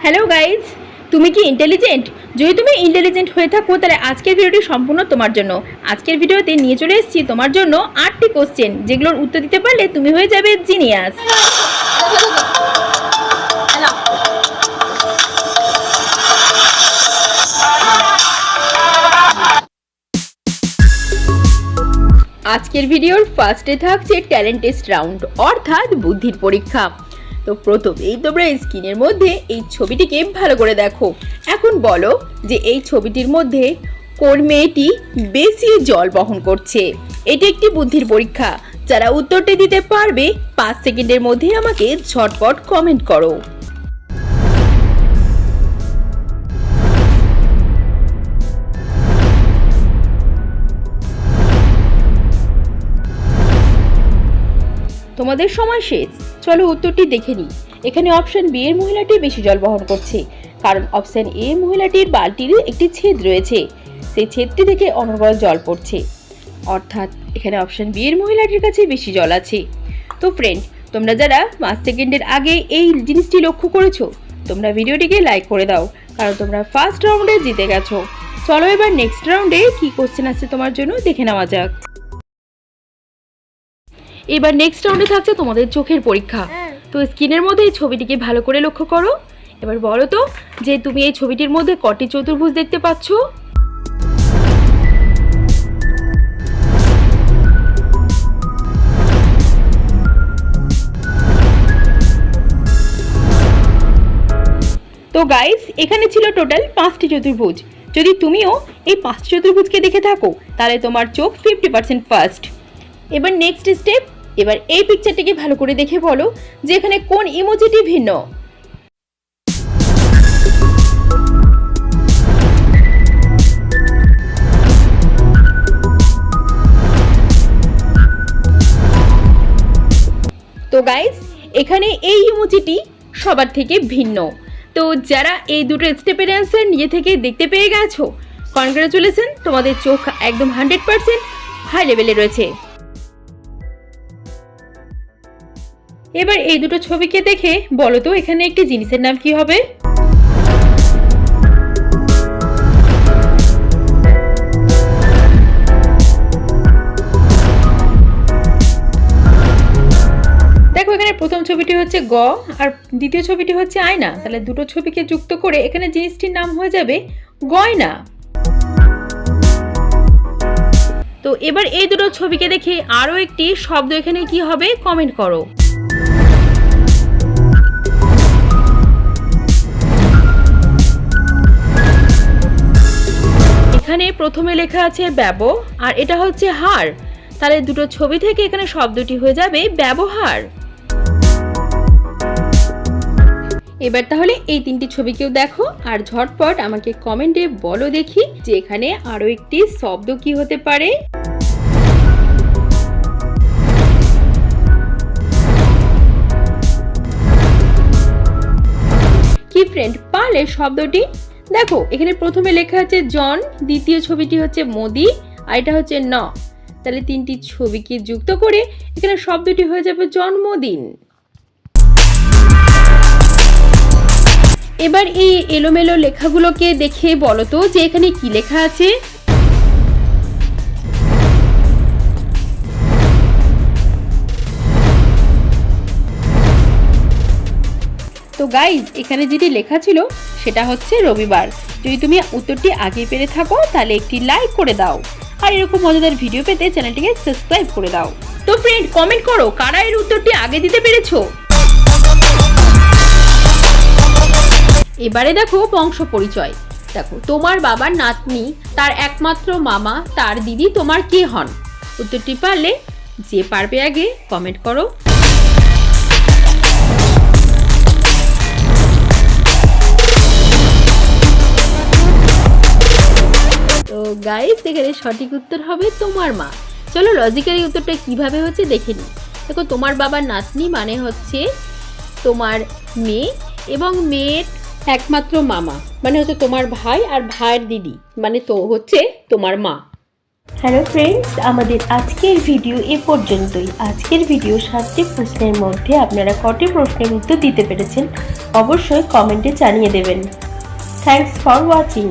Hello guys তুমি কি intelligent যদি তুমি ইন্টেলিজেন্ট হয়ে থাকো, তাহলে আজকের ভিডিওটি সম্পূর্ণ তোমার জন্য। আজকের ভিডিওতে নিয়ে চলে এসেছি তোমার জন্য আটটি কোশ্চেন যেগুলোর উত্তর দিতে পারলে তুমি হয়ে যাবে জিনিয়াস আজকের ভিডিওর ফার্স্টে থাকছে ট্যালেন্ট টেস্ট রাউন্ড অর্থাৎ বুদ্ধির পরীক্ষা। তো প্রথমেই তোমরা স্ক্রিনের মধ্যে এই ছবিটিকে ভালো করে দেখো। এখন বলো যে এই ছবিটির মধ্যে কোন মেয়েটি বেশি জল বহন করছে? এটি একটি বুদ্ধির পরীক্ষা। যারা উত্তরটি দিতে পারবে, পাঁচ সেকেন্ডের মধ্যে আমাকে ঝটপট কমেন্ট করো। তোমাদের সময় শেষ। চলো উত্তরটি দেখে নিই। এখানে অপশন বি এর মহিলাটি বেশি জল বহন করছে, কারণ অপশন এ মহিলাটির বালতির একটি ছেদ রয়েছে। সেই ছেদটি থেকে অনর্গল জল পড়ছে। অর্থাৎ এখানে অপশন বি এর মহিলাটির কাছে বেশি জল আছে। তো ফ্রেন্ড তোমরা যারা পাঁচ সেকেন্ডের আগে এই জিনিসটি লক্ষ্য করেছ, তোমরা ভিডিওটিকে লাইক করে দাও, কারণ তোমরা ফার্স্ট রাউন্ডে জিতে গেছো। চলো এবার নেক্সট রাউন্ডে কি কোশ্চেন আছে তোমার জন্য দেখে নেওয়া যাক। এবার নেক্সট রাউন্ডে থাকছে তোমাদের চোখের পরীক্ষা। তো স্ক্রিনের মধ্যে এই ছবিটিকে ভালো করে লক্ষ্য করো। এবার বলো তো যে তুমি এই ছবিটির মধ্যে কটি চতুর্ভুজ দেখতে পাচ্ছ? তো গাইস এখানে ছিল টোটাল পাঁচটি চতুর্ভুজ। যদি তুমিও এই পাঁচটি চতুর্ভুজকে দেখে থাকো তাহলে তোমার চোখ ফিফটি পার্সেন্ট ফার্স্ট এবার নেক্সট স্টেপ এবার এই পিকচারটিকে ভালো করে দেখে বলো যে এখানে কোন ইমোজিটি ভিন্ন। তো গাইস এখানে এই ইমোজিটি সবার থেকে ভিন্ন। তো যারা এই দুটো স্টেপের অ্যান্সার নিজে থেকে দেখতে পেয়ে গেছো কনগ্রাচুলেশন তোমাদের চোখ একদম হান্ড্রেড পার্সেন্ট হাই লেভেলে রয়েছে। এবার এই দুটো ছবিকে দেখে বলো তো, এখানে একটি জিনিসের নাম কি হবে? দেখো, এখানে প্রথম ছবিটি হচ্ছে গ, আর দ্বিতীয় ছবিটি হচ্ছে আয়না। তাহলে দুটো ছবিকে যুক্ত করে এখানে জিনিসটির নাম হয়ে যাবে গয়না। তো এবার এই দুটো ছবিকে দেখে আরও একটি শব্দ এখানে কি হবে? কমেন্ট করো। এখানে প্রথমে লেখা আছে ব্যব, আর এটা হচ্ছে হার। তাহলে দুটো ছবি থেকে এখানে শব্দটি হয়ে যাবে ব্যবহার। এবার তাহলে এই তিনটি ছবিকেও দেখো, আর ঝটপট আমাকে কমেন্টে বলো দেখি যে এখানে আরও একটি শব্দ কি হতে পারে। কি ফ্রেন্ড পারলে শব্দটি? দেখো, এখানে প্রথমে লেখা আছে জন, দ্বিতীয় ছবিটি হচ্ছে মোদি, আর এটা হচ্ছে ন। তাহলে তিনটি ছবিকে যুক্ত করে এখানে শব্দটি হয়ে যাবে জন্মদিন এবার এই এলোমেলো লেখাগুলোকে দেখে বলো তো যে এখানে কি লেখা আছে? তো গাইজ এখানে যেটি লেখা ছিল, সেটা হচ্ছে রবিবার। যদি তুমি উত্তরটি আগে পেরে থাকো, তাহলে একটি লাইক করে দাও। আর এরকম মজাদার ভিডিও পেতে চ্যানেলটিকে সাবস্ক্রাইব করে দাও। তো ফ্রেন্ড কমেন্ট করো, কারা এর উত্তরটি আগে দিতে পেরেছ? এবারে দেখো বংশ পরিচয়। দেখো, তোমার বাবার নাতনি, তার একমাত্র মামা, তার দিদি, তোমার কে হন? উত্তরটি পারলে, যে পারবে আগে কমেন্ট করো। গাইস, এখানে সঠিক উত্তর হবে তোমার মা। চলো লজিক্যালি উত্তরটা কীভাবে হচ্ছে দেখে নিই। দেখো, তোমার বাবার নাতনি মানে হচ্ছে তোমার মেয়ে এবং মেয়ের একমাত্র মামা মানে হচ্ছে তোমার ভাই আর ভাইয়ের দিদি মানে তো হচ্ছে তোমার মা। হ্যালো ফ্রেন্ডস আমাদের আজকের ভিডিও এ পর্যন্তই। আজকের ভিডিও সাতটি প্রশ্নের মধ্যে আপনারা কটি প্রশ্নের উত্তর দিতে পেরেছেন, অবশ্যই কমেন্টে জানিয়ে দেবেন। Thanks for watching